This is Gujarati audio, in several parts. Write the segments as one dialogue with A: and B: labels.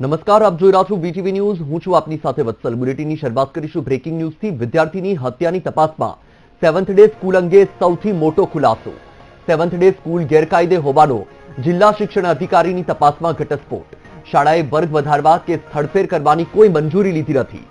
A: નમસ્કાર, આપ જોઈ રહ્યા છો ન્યૂઝ હું છું આપની સાથે વત્સલ. બુલેટિનની શરૂઆત કરીશું બ્રેકિંગ ન્યૂઝથી વિદ્યાર્થીની હત્યાની તપાસમાં સેવન્થ ડે સ્કૂલ અંગે સૌથી મોટો ખુલાસો. સેવન્થ ડે સ્કૂલ ગેરકાયદે હોવાનો જિલ્લા શિક્ષણ અધિકારીની તપાસમાં ઘટસ્ફોટ. શાળાએ વર્ગ વધારવા કે સ્થળફેર કરવાની કોઈ મંજૂરી લીધી નથી.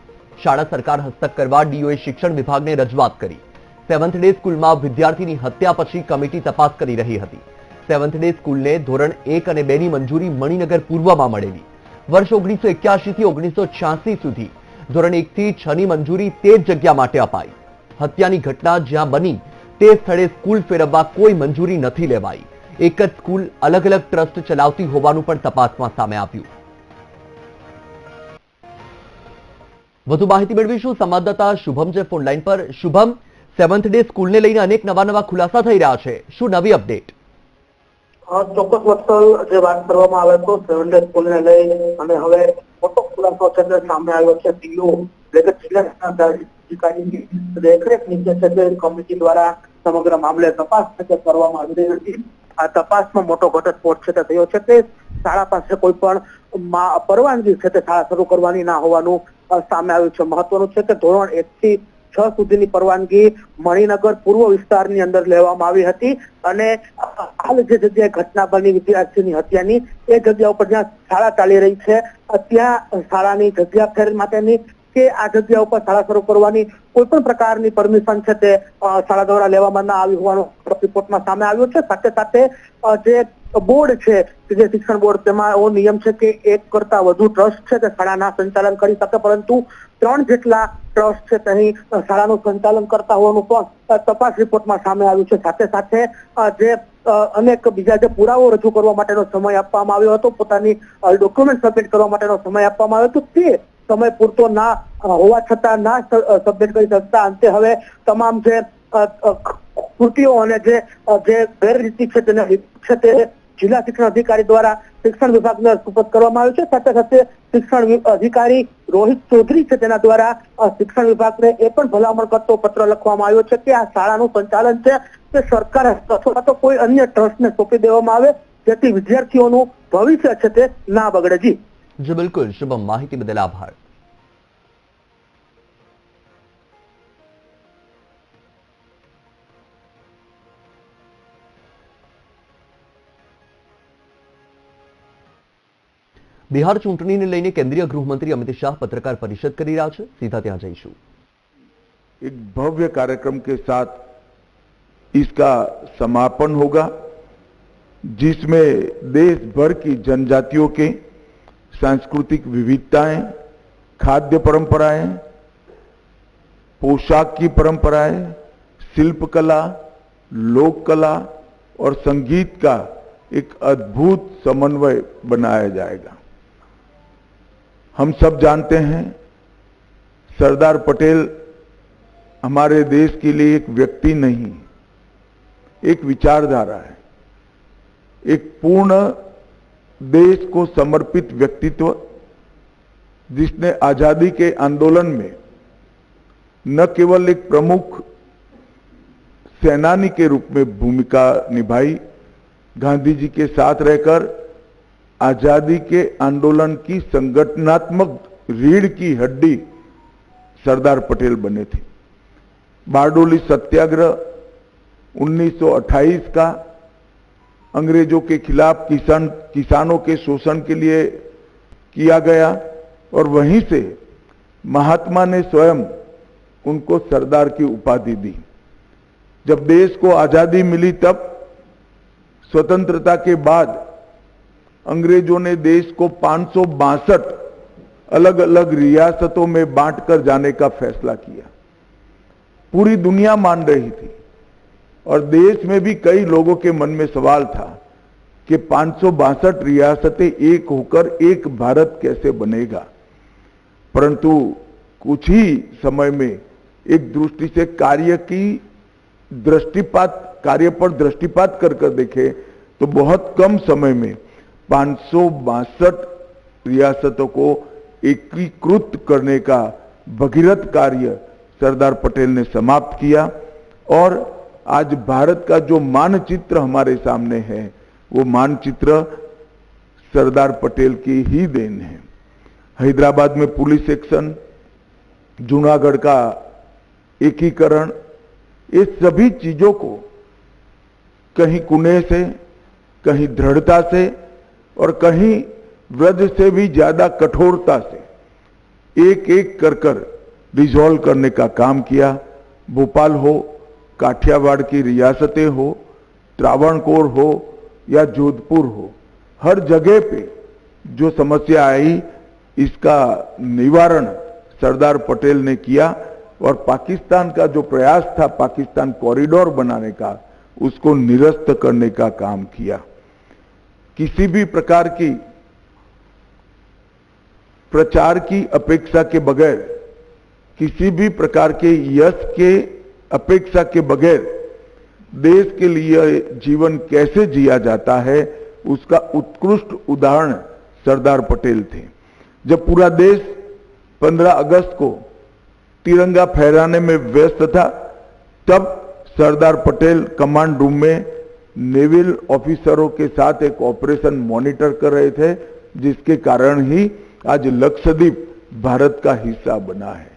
A: શાળા સરકાર હસ્તક કરવા ડીઓએ શિક્ષણ વિભાગને રજૂઆત કરી. સેવન્થ ડે સ્કૂલમાં વિદ્યાર્થીની હત્યા પછી કમિટી તપાસ કરી રહી હતી. સેવન્થ ડે સ્કૂલને ધોરણ એક અને બે ની મંજૂરી મણિનગર પૂર્વમાં મળેલી. વર્ષ ઓગણીસો એક્યાસી થી ઓગણીસો છ્યાસી સુધી. ધોરણ એક થી છ ની મંજૂરી તે જ જગ્યા માટે અપાઈ. હત્યાની ઘટના જ્યાં બની, તે સ્થળે સ્કૂલ ફેરવવા કોઈ મંજૂરી નથી લેવાઈ. એક જ સ્કૂલ અલગ અલગ ટ્રસ્ટ ચલાવતી હોવાનું પણ તપાસમાં સામે આવ્યું. વધુ માહિતી મેળવીશું સંવાદદાતા શુભમ છે ફોનલાઈન પર. શુભમ, સેવન્થ ડે સ્કૂલને લઈને અનેક નવા નવા ખુલાસા થઈ રહ્યા છે. શું નવી અપડેટ?
B: ચોક્કસ વત્સલ જે વાત કરવામાં આવે તો સેવન ડે સ્કૂલને લઈ અને હવે મોટો ખુલાસો છે તે સામે આવ્યો છે. સીઓ એટલે કે જિલ્લા અધિકારીની દેખરેખ નીચે છે તે કમિટી દ્વારા સમગ્ર મામલે તપાસ છે તે કરવામાં આવી રહી હતી. આ તપાસમાં મોટો ઘટસ્ફોટ છે તે થયો છે. કે શાળા પાસે કોઈ પણ પરવાનગી છે તે શાળા શરૂ કરવાની ના હોવાનું સામે આવ્યું છે. મહત્વનું છે કે ધોરણ એક થી છ સુધીની પરવાનગી મણિનગર પૂર્વ વિસ્તારની અંદર લેવામાં આવી હતી અને હાલ જે જગ્યાએ ઘટના બની વિદ્યાર્થીની હત્યાની, એ જગ્યા ઉપર જ્યાં શાળા ચાલી રહી છે, ત્યાં શાળાની જગ્યા ફેર માટેની કે આ જગ્યા ઉપર શાળા શરૂ કરવાની કોઈ પણ પ્રકારની પરમિશન છે તે શાળા દ્વારા લેવામાં ના આવી હોવાનું રિપોર્ટમાં સામે આવ્યું છે. સાથે સાથે જે બોર્ડ છે જે શિક્ષણ બોર્ડ, તેમાં એવો નિયમ છે કે એક કરતા વધુ ટ્રસ્ટ છે તે શાળાના સંચાલન કરી શકે, પરંતુ ત્રણ જેટલા ટ્રસ્ટ છે તેની શાળાનું સંચાલન કરતા હોવાનું પણ તપાસ રિપોર્ટમાં સામે આવ્યું છે. સાથે સાથે જે અનેક બીજા જે પુરાવો રજૂ કરવા માટેનો સમય આપવામાં આવ્યો હતો, પોતાની ડોક્યુમેન્ટ સબમિટ કરવા માટેનો સમય આપવામાં આવ્યો હતો, તે સમય પૂરતો ના હોવા છતાં ના સબમિટ કરી શકતા. અંતે હવે તમામ જે કૃતિઓ અને જે જે ગેરરીતિ છે તેને, છે તે જિલ્લા શિક્ષણ અધિકારી દ્વારા શિક્ષણ વિભાગને સુપત કરવામાં આવ્યું છે. સાથે સાથે શિક્ષણ અધિકારી રોહિત ચૌધરી છે તેના દ્વારા શિક્ષણ વિભાગને એ પણ ભલામણ કરતો પત્ર લખવામાં આવ્યો છે કે આ શાળાનું સંચાલન છે તે સરકાર અથવા તો કોઈ અન્ય ટ્રસ્ટને સોંપી દેવામાં આવે જેથી વિદ્યાર્થીઓનું ભવિષ્ય છે તે ના બગડે. જી,
A: બિલકુલ. શુભમ. માહિતી બદલ આભાર. બિહાર ચૂંટણીને લઈને કેન્દ્રીય ગૃહમંત્રી અમિત શાહ પત્રકાર પરિષદ કરી રહ્યા છે સીધા ત્યાં જઈશું
C: एक भव्य कार्यक्रम के साथ इसका समापन होगा जिसमें देश भर की जनजातियों के सांस्कृतिक विविधताएं खाद्य परंपराएं पोशाक की परंपराएं शिल्पकला लोक कला और संगीत का एक अद्भुत समन्वय बनाया जाएगा हम सब जानते हैं, सरदार पटेल हमारे देश के लिए एक व्यक्ति नहीं, एक विचारधारा है, एक पूर्ण देश को समर्पित व्यक्तित्व, जिसने आज़ादी के आंदोलन में न केवल एक प्रमुख सेनानी के रूप में भूमिका निभाई, गांधी जी के साथ रहकर आज़ादी के आंदोलन की संगठनात्मक रीढ़ की हड्डी सरदार पटेल बने थे। बारडोली सत्याग्रह 1928 का अंग्रेज़ों के खिलाफ किसान, किसानों के शोषण के लिए किया गया और वहीं से महात्मा ने स्वयं उनको सरदार की उपाधि दी। जब देश को आज़ादी मिली तब स्वतंत्रता के बाद अंग्रेज़ों ने देश को पाँच अलग अलग रियासतों में बांटकर जाने का फैसला किया। पूरी दुनिया मान रही थी और देश में भी कई लोगों के मन में सवाल था कि पाँच रियासतें एक होकर एक भारत कैसे बनेगा। परंतु कुछ ही समय में एक दृष्टि से कार्य की दृष्टिपात, कार्य पर दृष्टिपात कर कर देखे तो बहुत कम समय में पाँच रियासतों को एकीकृत करने का भगीरथ कार्य सरदार पटेल ने समाप्त किया और आज भारत का जो मानचित्र हमारे सामने है, वो मानचित्र सरदार पटेल की ही देन है। हैदराबाद में पुलिस एक्शन, जूनागढ़ का एकीकरण, ये सभी चीज़ों को कहीं कुने से, कहीं दृढ़ता से और कहीं व्रज से भी ज़्यादा कठोरता से एक एक कर कर रिजॉल्व करने का काम किया। भोपाल हो, काठियावाड़ की रियासतें हो, त्रावणकोर हो या जोधपुर हो, हर जगह पे जो समस्या आई, इसका निवारण सरदार पटेल ने किया और पाकिस्तान का जो प्रयास था, पाकिस्तान कॉरिडोर बनाने का, उसको निरस्त करने का काम किया। किसी भी प्रकार की प्रचार की अपेक्षा के बगैर, किसी भी प्रकार के यश के अपेक्षा के बगैर देश के लिए जीवन कैसे जिया जाता है, उसका उत्कृष्ट उदाहरण सरदार पटेल थे। जब पूरा देश 15 अगस्त को तिरंगा फहराने में व्यस्त था, तब सरदार पटेल कमांड रूम में नेवल ऑफिसरों के साथ एक ऑपरेशन मॉनिटर कर रहे थे, जिसके कारण ही आज लक्षद्वीप भारत का हिस्सा बना है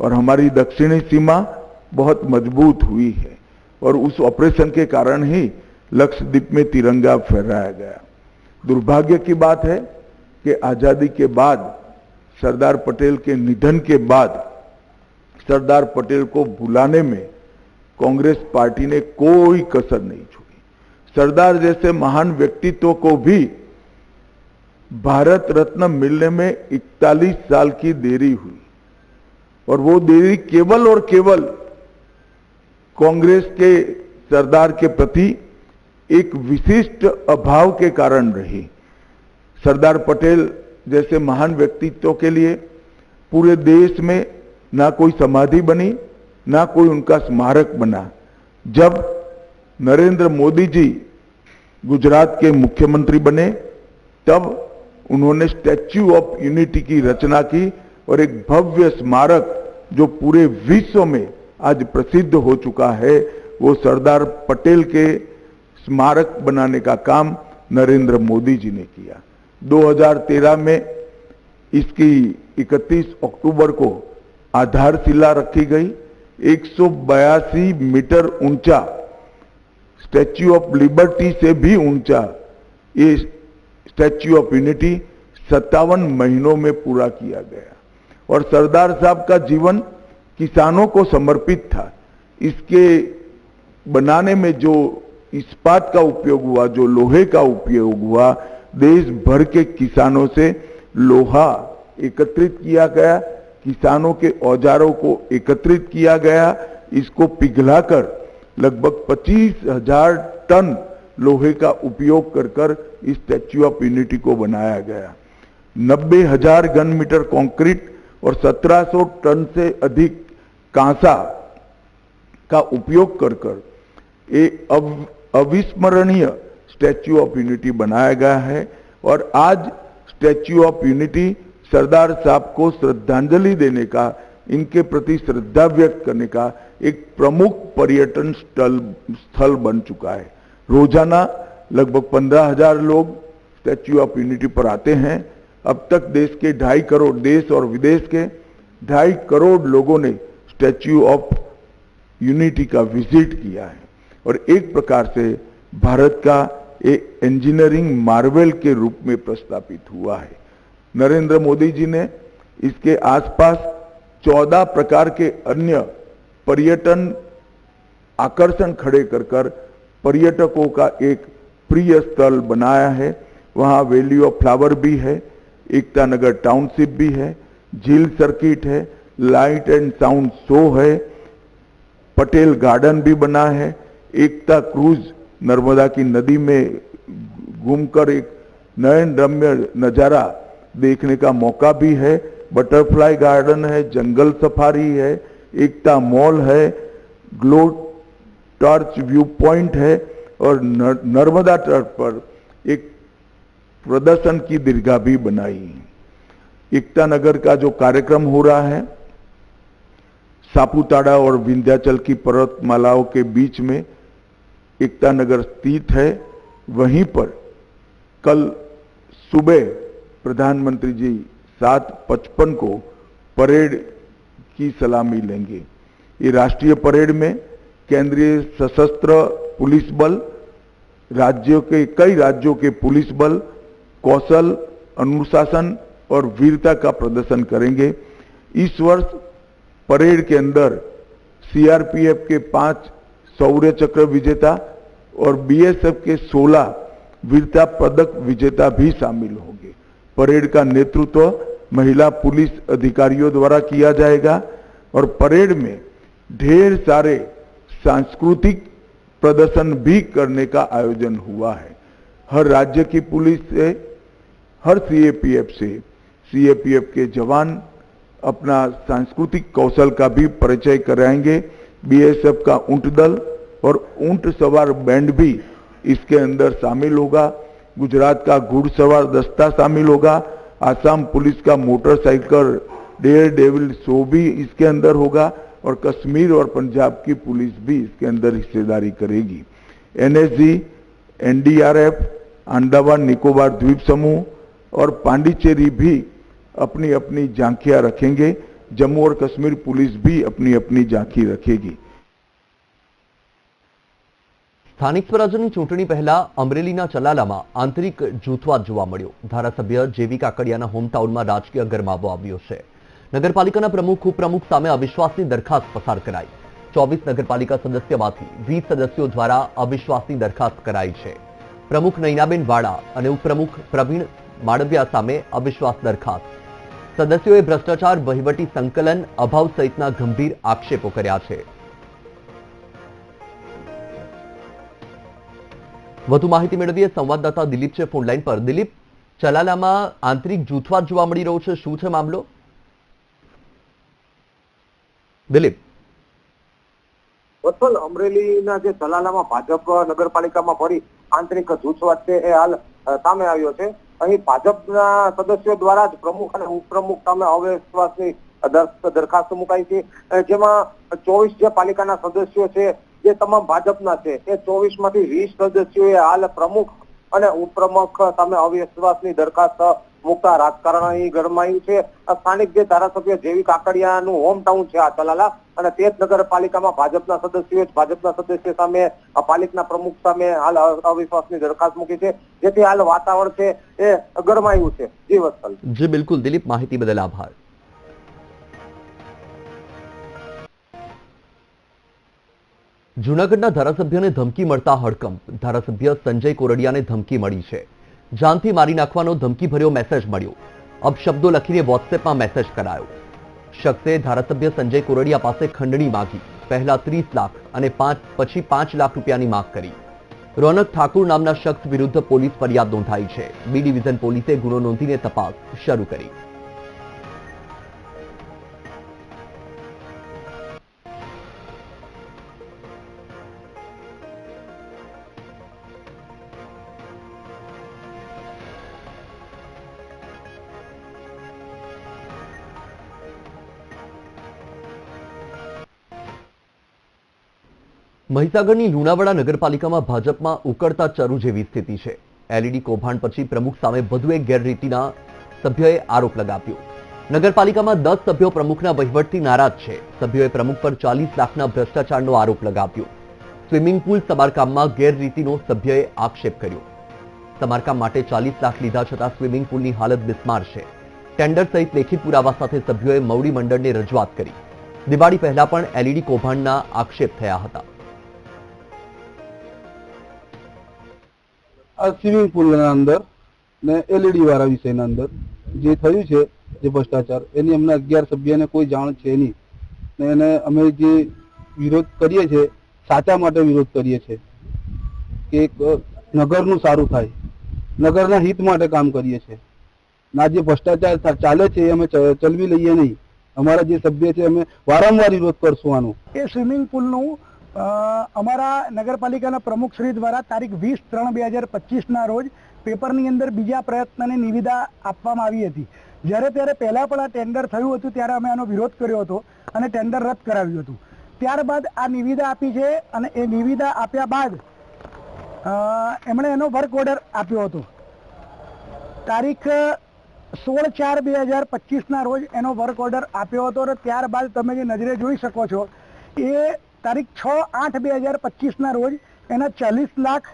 C: और हमारी दक्षिणी सीमा बहुत मज़बूत हुई है और उस ऑपरेशन के कारण ही लक्षद्वीप में तिरंगा फहराया गया। दुर्भाग्य की बात है कि आज़ादी के बाद, सरदार पटेल के निधन के बाद, सरदार पटेल को भुलाने में कांग्रेस पार्टी ने कोई कसर नहीं छोड़ी। सरदार जैसे महान व्यक्तित्व को भी भारत रत्न मिलने में 41 साल की देरी हुई। और वो देरी केवल और केवल कांग्रेस के सरदार के प्रति एक विशिष्ट अभाव के कारण रही। सरदार पटेल जैसे महान व्यक्तित्व के लिए पूरे देश में ना कोई समाधि बनी, ना कोई उनका स्मारक बना। जब नरेंद्र मोदी जी गुजरात के मुख्यमंत्री बने, तब उन्होंने स्टैच्यू ऑफ़ यूनिटी की रचना की और एक भव्य स्मारक जो पूरे विश्व में आज प्रसिद्ध हो चुका है, वो सरदार पटेल के स्मारक बनाने का काम नरेंद्र मोदी जी ने किया। 2013 में इसकी 31 अक्टूबर को आधारशिला रखी गई। 182 मीटर ऊँचा स्टैच्यू ऑफ़ लिबर्टी से भी ऊँचा। ये स्टैच्यू ऑफ़ यूनिटी सत्तावन महीनों में पूरा किया गया। और सरदार साहब का जीवन किसानों को समर्पित था। इसके बनाने में जो इस्पात का उपयोग हुआ, जो लोहे का उपयोग हुआ, देश भर के किसानों से लोहा एकत्रित किया गया, किसानों के औजारों को एकत्रित किया गया, इसको पिघलाकर लगभग पच्चीस हज़ार टन लोहे का उपयोग कर कर इस स्टैच्यू ऑफ़ यूनिटी को बनाया गया। नब्बे हज़ार घन मीटर कंक्रीट और 1700 टन से अधिक कांसा का उपयोग कर कर अव, अविस्मरणीय स्टैच्यू ऑफ़ यूनिटी बनाया गया है और आज स्टैच्यू ऑफ़ यूनिटी सरदार साहब को श्रद्धांजलि देने का इनके प्रति श्रद्धा व्यक्त करने का एक प्रमुख पर्यटन स्थल स्थल बन चुका है। रोज़ाना लगभग पंद्रह हज़ार लोग स्टैच्यू ऑफ़ यूनिटी पर आते हैं। अब तक देश के ढाई करोड़ देश और विदेश के ढाई करोड़ लोगों ने स्टैच्यू ऑफ़ यूनिटी का विज़िट किया है। और एक प्रकार से भारत का एक इंजीनियरिंग मार्वेल के रूप में प्रस्तापित हुआ है। नरेंद्र मोदी जी ने इसके आसपास 14 प्रकार के अन्य पर्यटन आकर्षण खड़े कर कर पर्यटकों का एक प्रिय स्थल बनाया है। वहाँ वैली ऑफ़ फ्लावर भी है, एकता नगर टाउनशिप भी है, झील सर्किट है, लाइट एंड साउंड शो है, पटेल गार्डन भी बना है, एकता क्रूज नर्मदा की नदी में घूमकर एक नयन रम्य नज़ारा देखने का मौका भी है। बटरफ्लाई गार्डन है, जंगल सफारी है एकता मॉल है, ग्लो टॉर्च व्यू पॉइंट है और नर्मदा तट पर एक प्रदर्शन की दीर्घा भी बनाई। एकता नगर का जो कार्यक्रम हो रहा है सापुताड़ा और विंध्याचल की पर्वतमालाओं के बीच में एकता नगर स्थित है। वहीं पर कल सुबह प्रधानमंत्री जी सात पचपन को परेड की सलामी लेंगे। ये राष्ट्रीय परेड में केंद्रीय सशस्त्र पुलिस बल, राज्यों के, कई राज्यों के पुलिस बल, कौशल, अनुशासन और वीरता का प्रदर्शन करेंगे। इस वर्ष परेड के अंदर सीआरपीएफ के पाँच शौर्य चक्र विजेता और बीएसएफ के 16 वीरता पदक विजेता भी शामिल होंगे। परेड का नेतृत्व महिला पुलिस अधिकारियों द्वारा किया जाएगा और परेड में ढेर सारे सांस्कृतिक प्रदर्शन भी करने का आयोजन हुआ है। हर राज्य की पुलिस से, हर सीएपीएफ से सीएपीएफ के जवान अपना सांस्कृतिक कौशल का भी परिचय कराएँगे। बीएसएफ का ऊँट दल और ऊँट सवार बैंड भी इसके अंदर शामिल होगा। गुजरात का घुड़सवार दस्ता शामिल होगा। आसाम पुलिस का मोटरसाइकिल, डेयर डेविल शो भी इसके अंदर होगा और कश्मीर और पंजाब की पुलिस भी इसके अंदर हिस्सेदारी करेगी। एनएसजी, एनडीआरएफ अंडमान निकोबार द्वीप समूह और पांडिचेरी भी अपनी अपनी झांकियाँ रखेंगे। जम्मू और कश्मीर पुलिस भी अपनी अपनी झांकी रखेगी।
A: સ્થાનિક સ્વરાજ્યની ચૂંટણી પહેલા અમરેલીના ચલાલામાં આંતરિક જૂથવાદ જોવા મળ્યો. ધારાસભ્ય જેવી કાકડિયાના હોમટાઉનમાં રાજકીય ગરમાવો આવ્યો છે. નગરપાલિકાના પ્રમુખ, ઉપપ્રમુખ સામે અવિશ્વાસની દરખાસ્ત પસાર કરાઈ. ચોવીસ નગરપાલિકા સદસ્યમાંથી વીસ સદસ્યો દ્વારા અવિશ્વાસની દરખાસ્ત કરાઈ છે. પ્રમુખ નૈનાબેન વાડા અને ઉપપ્રમુખ પ્રવીણ માળવિયા સામે અવિશ્વાસ દરખાસ્ત. સદસ્યોએ ભ્રષ્ટાચાર, વહીવટી સંકલન, અભાવ સહિતના ગંભીર આક્ષેપો કર્યા છે. વધુ માહિતી મેળવીએ. સંવાદદાતા દિલીપ છે ફોનલાઈન પર. દિલીપ, ચલાલામાં આંતરિક જૂથવાદ જોવા મળી રહ્યો છે. શું છે મામલો? દિલીપ.
D: વત્સલ અમરેલીના જે ચલાલામાં ભાજપ નગરપાલિકામાં ફરી આંતરિક જૂથવાદ છે, એ હાલ સામે આવ્યો છે. અહીં ભાજપના સદસ્યો દ્વારા જ પ્રમુખ અને ઉપપ્રમુખ સામે અવિશ્વાસની દરખાસ્ત મુકાઈ છે. જેમાં ચોવીસ જે પાલિકાના સદસ્યો છે જે તમામ ભાજપના છે એ ચોવીસમાંથી વીસ સદસ્યોએ હાલ પ્રમુખ અને ઉપપ્રમુખ સામે અવિશ્વાસની દરખાસ્ત મુકતા રાજકારણ અહીં ગરમાયું છે. સ્થાનિક જે ધારાસભ્ય જેવી કાકડિયાનું હોમ ટાઉન છે, આ તલાલા અને તે જ નગરપાલિકામાં ભાજપના સદસ્યો જ ભાજપના સદસ્ય સામે પાલિકના પ્રમુખ સામે હાલ અવિશ્વાસની દરખાસ્ત મૂકી છે. જેથી હાલ વાતાવરણ છે, એ ગરમાયું છે. જી
A: જી, બિલકુલ. દિલીપ, માહિતી બદલ આભાર. જૂનાગઢના ધારાસભ્યને ધમકી મળતા હડકંપ. ધારાસભ્ય સંજય કોરડિયાને ધમકી મળી છે. જાનથી મારી નાખવાનો ધમકીભર્યો મેસેજ મળ્યો. અપશબ્દો લખીને વોટ્સએપમાં મેસેજ કરાયો. શખ્સે ધારાસભ્ય સંજય કોરડિયા પાસે ખંડણી માંગી. પહેલા ત્રીસ લાખ અને પાંચ, પછી પાંચ લાખ રૂપિયાની માગ કરી. રોનક ઠાકુર નામના શખ્સ વિરુદ્ધ પોલીસ ફરિયાદ નોંધાઈ છે. બી ડિવિઝન પોલીસે ગુનો નોંધીને તપાસ શરૂ કરી. મહીસાગરની લુણાવાડા નગરપાલિકામાં ભાજપમાં ઉકળતા ચરુ જેવી સ્થિતિ છે. એલઈડી કૌભાંડ પછી પ્રમુખ સામે વધુ એક ગેરરીતિના સભ્યએ આરોપ લગાવ્યો. નગરપાલિકામાં દસ સભ્યો પ્રમુખના વહીવટથી નારાજ છે. સભ્યોએ પ્રમુખ પર ચાલીસ લાખના ભ્રષ્ટાચારનો આરોપ લગાવ્યો. સ્વિમિંગ પુલ સમારકામમાં ગેરરીતિનો સભ્યએ આક્ષેપ કર્યો. સમારકામ માટે ચાલીસ લાખ લીધા છતાં સ્વિમિંગ પુલની હાલત બિસ્માર છે. ટેન્ડર સહિત લેખિત પુરાવા સાથે સભ્યોએ મવડી મંડળને રજૂઆત કરી. દિવાળી પહેલા પણ એલઈડી કૌભાંડના આક્ષેપ થયા હતા.
E: આ સ્વિમિંગ પુલના અંદર ને એલઈડી વાળા વિષયના અંદર જે થયું છે, જે ભ્રષ્ટાચાર, એની અમને અગિયાર સભ્યને કોઈ જાણ છે નહીં. ને એને અમે જે વિરોધ કરીએ છીએ, સાચા માટે વિરોધ કરીએ છીએ કે એક નગરનું સારું થાય, નગરના હિત માટે કામ કરીએ છીએ. ના જે ભ્રષ્ટાચાર ચાલે છે એ અમે ચલવી લઈએ નહીં. અમારા જે સભ્ય છે, અમે વારંવાર વિરોધ કરશું આનો.
F: એ સ્વિમિંગ પુલનું અમારા નગરપાલિકાના પ્રમુખ શ્રી દ્વારા તારીખ વીસ ત્રણ બે હજાર પચીસના રોજ પેપરની અંદર બીજા પ્રયત્નની નિવિદા આપવામાં આવી હતી. જ્યારે ત્યારે પહેલા પણ આ ટેન્ડર થયું હતું ત્યારે અમે આનો વિરોધ કર્યો હતો અને ટેન્ડર રદ કરાવ્યું હતું. ત્યારબાદ આ નિવિદા આપી છે અને એ નિવિદા આપ્યા બાદ એમણે એનો વર્ક ઓર્ડર આપ્યો હતો. તારીખ સોળ ચાર બે હજાર પચીસના રોજ એનો વર્ક ઓર્ડર આપ્યો હતો અને ત્યારબાદ તમે જે નજરે જોઈ શકો છો, એ તારીખ છ આઠ બે હજાર પચીસના રોજ એના ચાલીસ લાખ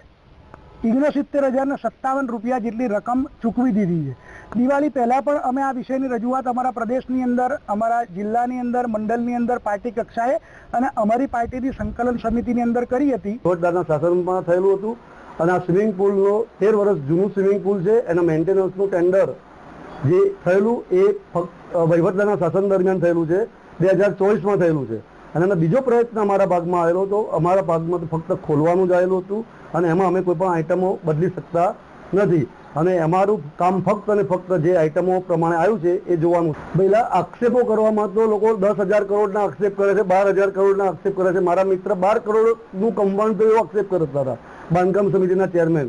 F: ઓગણસિત્તેર હજાર ને સત્તાવન રૂપિયા જેટલી રકમ ચૂકવી દીધી છે. દિવાળી પહેલા પણ અમે આ વિષયની રજૂઆત અમારા પ્રદેશની અંદર, અમારા જિલ્લાની અંદર, મંડળની અંદર, પાર્ટી કક્ષાએ અને અમારી પાર્ટીની સંકલન સમિતિની અંદર કરી હતી.
G: વહીવટદારના શાસનમાં થયેલું હતું અને આ સ્વિમિંગ પુલનો તેર વર્ષ જૂનું સ્વિમિંગ પુલ છે. એના મેન્ટેનન્સનું ટેન્ડર જે થયેલું એ ફક્ત વહીવટદારના શાસન દરમિયાન થયેલું છે. બે હજાર ચોવીસમાં થયેલું છે. અને એનો બીજો પ્રયત્ન અમારા ભાગમાં આવેલો હતો. અમારા ભાગમાં તો ફક્ત ખોલવાનું જ આવેલું હતું અને એમાં અમે કોઈ પણ આઇટમો બદલી શકતા નથી. અને અમારું કામ ફક્ત અને ફક્ત જે આઇટમો પ્રમાણે આવ્યું છે એ જોવાનું પહેલા આક્ષેપો કરવામાં તો લોકો દસ હજાર કરોડના આક્ષેપ કરે છે, બાર હજાર કરોડના આક્ષેપ કરે છે. મારા મિત્ર બાર કરોડનું કૌભાંડ તો એવો આક્ષેપ કરતા હતા. બાંધકામ સમિતિના ચેરમેન.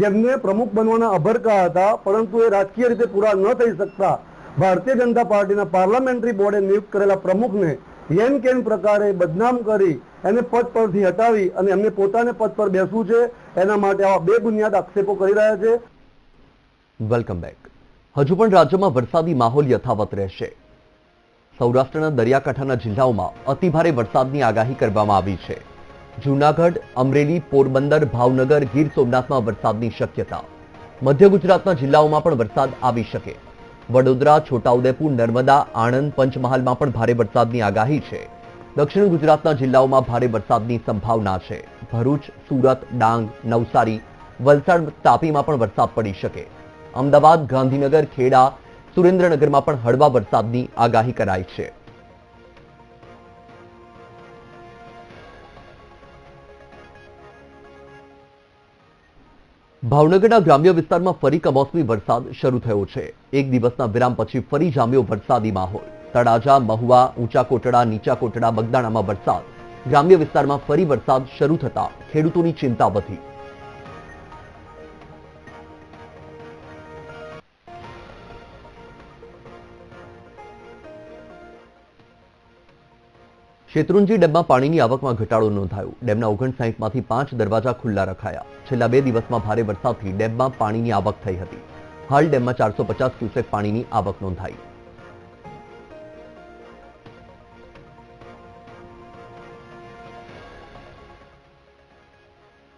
G: જેમને પ્રમુખ બનવાના અભરકા હતા, પરંતુ એ રાજકીય રીતે પૂરા ન થઈ શકતા. ભારતીય જનતા પાર્ટીના પાર્લામેન્ટરી બોર્ડે નિયુક્ત કરેલા પ્રમુખને એમ કેન પ્રકારે બદનામ કરી એને પદ પરથી હટાવી અને એમને પોતાને પદ પર બેસવું છે, એના માટે આવા બે બુનિયાદ આક્ષેપો કરી રહ્યા છે.
A: વેલકમ બેક હજુ પણ રાજ્યમાં વરસાદી માહોલ યથાવત રહેશે. સૌરાષ્ટ્રના દરિયાકાંઠાના જિલ્લાઓમાં અતિભારે વરસાદની આગાહી કરવામાં આવી છે. જૂનાગઢ, અમરેલી, પોરબંદર, ભાવનગર, ગીર સોમનાથમાં વરસાદની શક્યતા. મધ્ય ગુજરાતના જિલ્લાઓમાં પણ વરસાદ આવી શકે. વડોદરા, છોટાઉદેપુર, નર્મદા, આણંદ પંચમહાલમાં પણ ભારે વરસાદની આગાહી છે. દક્ષિણ ગુજરાતના જિલ્લાઓમાં ભારે વરસાદની સંભાવના છે. ભરૂચ, સુરત, ડાંગ, નવસારી, વલસાડ તાપીમાં પણ વરસાદ પડી શકે. અમદાવાદ, ગાંધીનગર, ખેડા, સુરેન્દ્રનગરમાં પણ હળવા વરસાદની આગાહી કરાઈ છે. ભાવનગરના ગ્રામ્ય વિસ્તારમાં ફરી કમોસમી વરસાદ શરૂ થયો છે. એક દિવસના વિરામ પછી ફરી જામ્યો વરસાદી માહોલ. તળાજા, મહુવા, ઊંચા કોટડા, નીચા કોટડા બગદાણામાં વરસાદ. ગ્રામ્ય વિસ્તારમાં ફરી વરસાદ શરૂ થતા ખેડૂતોની ચિંતા વધી. શેત્રુંજી ડેમમાં પાણીની આવકમાં ઘટાડો નોંધાયો. ડેમના ઓગણસાઠમાંથી પાંચ દરવાજા ખુલ્લા રખાયા. છેલ્લા બે દિવસમાં ભારે વરસાદથી ડેમમાં પાણીની આવક થઈ હતી. હાલ ડેમમાં ચારસો પચાસ ક્યુસેક પાણીની આવક નોંધાઈ.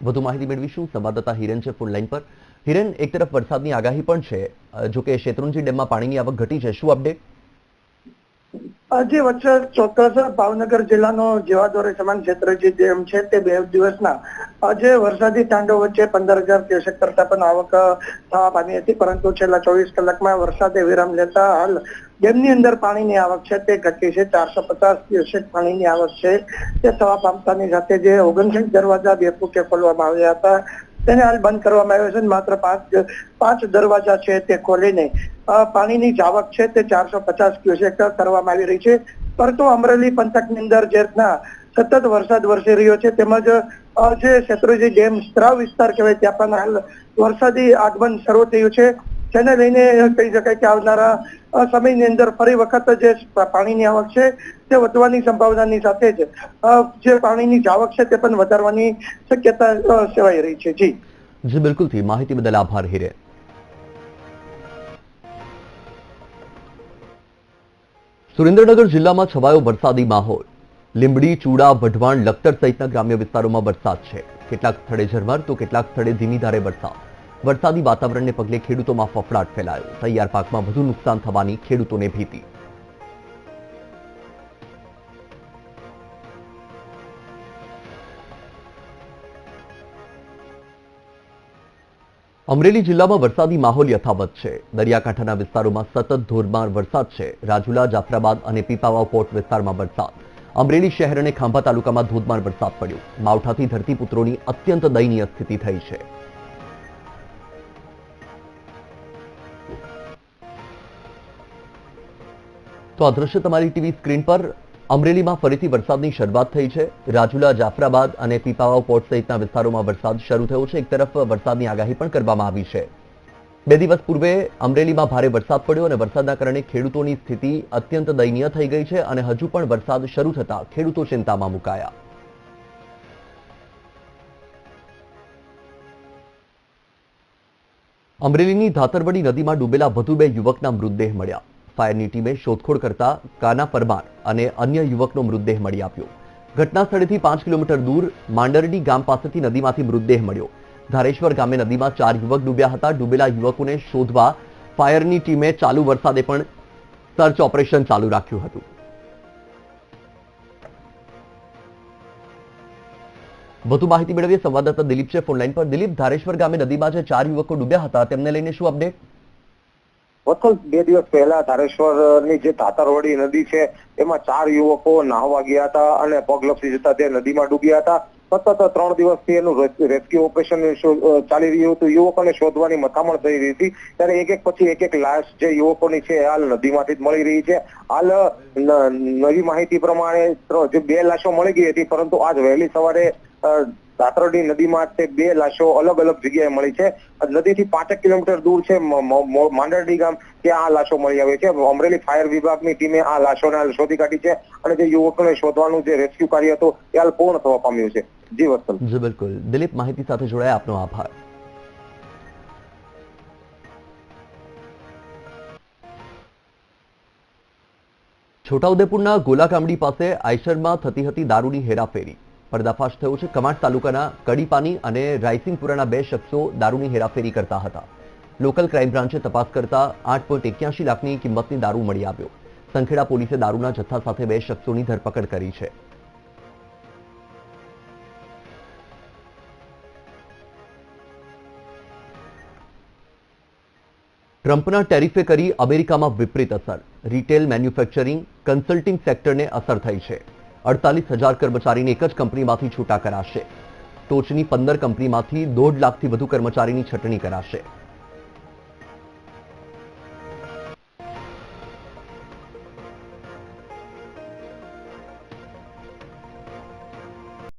A: વધુ માહિતી મેળવીશું. સંવાદદાતા હિરેન છે ફોન લાઈન પર. હિરેન, એક તરફ વરસાદની આગાહી પણ છે. જો કે શેત્રુંજી ડેમમાં પાણીની આવક ઘટી છે. શું અપડેટ
H: આજે વચ્ચે ચોક્કસ ભાવનગર જિલ્લાનો જીવાદોરી સમાન ક્ષેત્રજી ડેમ છે તે બે દિવસના આજે વરસાદી તાંડવ વચ્ચે પંદર હજાર ક્યુસેક કરતા પણ આવક થવા પામી હતી, પરંતુ છેલ્લા ચોવીસ કલાકમાં વરસાદે વિરામ લેતા હાલ ડેમની અંદર પાણીની આવક છે તે ઘટી છે, ચારસો પચાસ ક્યુસેક પાણીની આવક છે. તે થવા પામતાની સાથે જે ઓગણસાઠ દરવાજા બે ફૂટે ખોલવામાં આવ્યા હતા તેને હાલ બંધ કરવામાં આવ્યો છે માત્ર પાંચ પાંચ દરવાજા છે તે ખોલીને પાણીની જાવક છે તે ચારસો પચાસ ક્યુસેક કરવામાં આવી રહી છે. પરંતુ અમરેલી પંથકની અંદર જે રીતના સતત વરસાદ વરસી રહ્યો છે તેમજ જે શેત્રુજી ડેમ સ્ત્રાવ વિસ્તાર કહેવાય ત્યાં પણ હાલ વરસાદી આગમન શરૂ થયું છે. જેને લઈને કહી શકાય કે આવનારા સમયની અંદર ફરી વખત જે પાણીની આવક છે, તે વધવાની સંભાવનાની સાથે જ જે પાણીની જ આવક છે, તે પણ વધારવાની શક્યતા સેવાઈ રહી છે. જી.
A: જી બિલકુલથી માહિતી બદલ આભાર, હિરે. સુરેન્દ્રનગર જિલ્લામાં છવાયો વરસાદી માહોલ. લીંબડી, ચૂડા, વઢવાણ, લખતર સહિતના ગ્રામ્ય વિસ્તારોમાં વરસાદ છે. કેટલાક સ્થળે ઝરમર, તો કેટલાક સ્થળે ધીમી ધારે વરસાદ. વરસાદી વાતાવરણને પગલે ખેડૂતોમાં ફફડાટ ફેલાયો. તૈયાર પાકમાં વધુ નુકસાન થવાની ખેડૂતોને ભીતી. અમરેલી જિલ્લામાં વરસાદી માહોલ યથાવત છે. દરિયાકાંઠાના વિસ્તારોમાં સતત ધોધમાર વરસાદ છે. રાજુલા, જાફરાબાદ અને પીપાવાવ પોર્ટ વિસ્તારમાં વરસાદ. અમરેલી શહેર અને ખાંભા તાલુકામાં ધોધમાર વરસાદ પડ્યો. માવઠાથી ધરતીપુત્રોની અત્યંત દયનીય સ્થિતિ થઈ છે. તો આ દ્રશ્ય તમારી ટીવી સ્ક્રીન પર અમરેલીમાં ફરીથી વરસાદની શરૂઆત થઈ છે. રાજુલા, જાફરાબાદ અને પીપાવાવ પોર્ટ સહિતના વિસ્તારોમાં વરસાદ શરૂ થયો છે. એક તરફ વરસાદની આગાહી પણ કરવામાં આવી છે. બે દિવસ પૂર્વે અમરેલીમાં ભારે વરસાદ પડ્યો અને વરસાદના કારણે ખેડૂતોની સ્થિતિ અત્યંત દયનીય થઈ ગઈ છે અને હજુ પણ વરસાદ શરૂ થતા ખેડૂતો ચિંતામાં મુકાયા. અમરેલીની ધાતરવડી નદીમાં ડૂબેલા વધુ બે યુવકના મૃતદેહ મળ્યા. ફાયરની ટીમે શોધખોળ કરતા કાના પરમાર અને અન્ય યુવકનો મૃતદેહ મળી આવ્યો. ઘટના પાંચ કિલોમીટર દૂર માંડરડી ગામ પાસેથી નદીમાંથી મૃતદેહ મળ્યો. ધારેશ્વર ગામે નદીમાં ચાર યુવક ડૂબ્યા હતા. ડૂબેલા યુવકોને શોધવા ફાયરની ટીમે ચાલુ વરસાદે પણ સર્ચ ઓપરેશન ચાલુ રાખ્યું હતું. વધુ માહિતી મેળવીએ સંવાદદાતા દિલીપ છે ફોનલાઈન પર. દિલીપ, ધારેશ્વર ગામે નદીમાં જે ચાર યુવકો ડૂબ્યા હતા, તેમને લઈને શું અપડેટ?
D: વત્સલ બે દિવસ પહેલા ધારેશ્વરની જે તાતરવડી નદી છે, એમાં ચાર યુવકો નાહવા ગયા હતા અને પગ લપસી જતા તે નદીમાં ડૂબ્યા હતા. સતત ત્રણ દિવસથી એનું રેસ- રેસ્ક્યુ ઓપરેશન ચાલી રહ્યું હતું. યુવકોને શોધવાની મથામણ થઈ રહી હતી. ત્યારે એક એક પછી એક એક લાશ જે યુવકોની છે હાલ નદીમાંથી જ મળી રહી છે. હાલ નવી માહિતી પ્રમાણે જે બે લાશો મળી ગઈ હતી, પરંતુ આજ વહેલી સવારે દાતરડી નદીમાં તે બે લાશો અલગ અલગ જગ્યાએ મળી છે. નદીથી પાંચેક કિલોમીટર દૂર છે માંડરડી ગામ, ત્યાં આ લાશો મળી આવી છે. અમરેલી ફાયર વિભાગની ટીમે આ લાશોને શોધી કાઢી છે અને જે યુવકોને શોધવાનું જે રેસ્ક્યુ કાર્ય હતું એ હાલ પૂર્ણ થવા પામ્યું છે. જી વત્સલ.
A: જી, બિલકુલ. દિલીપ, માહિતી સાથે જોડાયા આપનો આભાર. છોટાઉદેપુરના ગોલાકામડી પાસે આયશરમાં થતી હતી દારૂની હેરાફેરી. પર્દાફાશ થયો છે. કમાટ તાલુકાના કડીપાની અને રાયસિંગપુરાના બે શખ્સો દારૂની હેરાફેરી કરતા હતા. લોકલ ક્રાઇમ બ્રાન્ચે તપાસ કરતા આઠ લાખની કિંમતની દારૂ મળી આવ્યો. સંખેડા પોલીસે દારૂના જથ્થા સાથે બે શખ્સોની ધરપકડ કરી છે. ટ્રમ્પના ટેરિફે કરી અમેરિકામાં વિપરીત અસર. રિટેલ મેન્યુફેક્ચરિંગ, કન્સલ્ટિંગ સેક્ટરને અસર થઈ છે. અડતાલીસ હજાર કર્મચારીને એક જ કંપનીમાંથી છૂટા કરાશે. ટોચની પંદર કંપનીમાંથી દોઢ લાખથી વધુ કર્મચારીની છટણી કરાશે.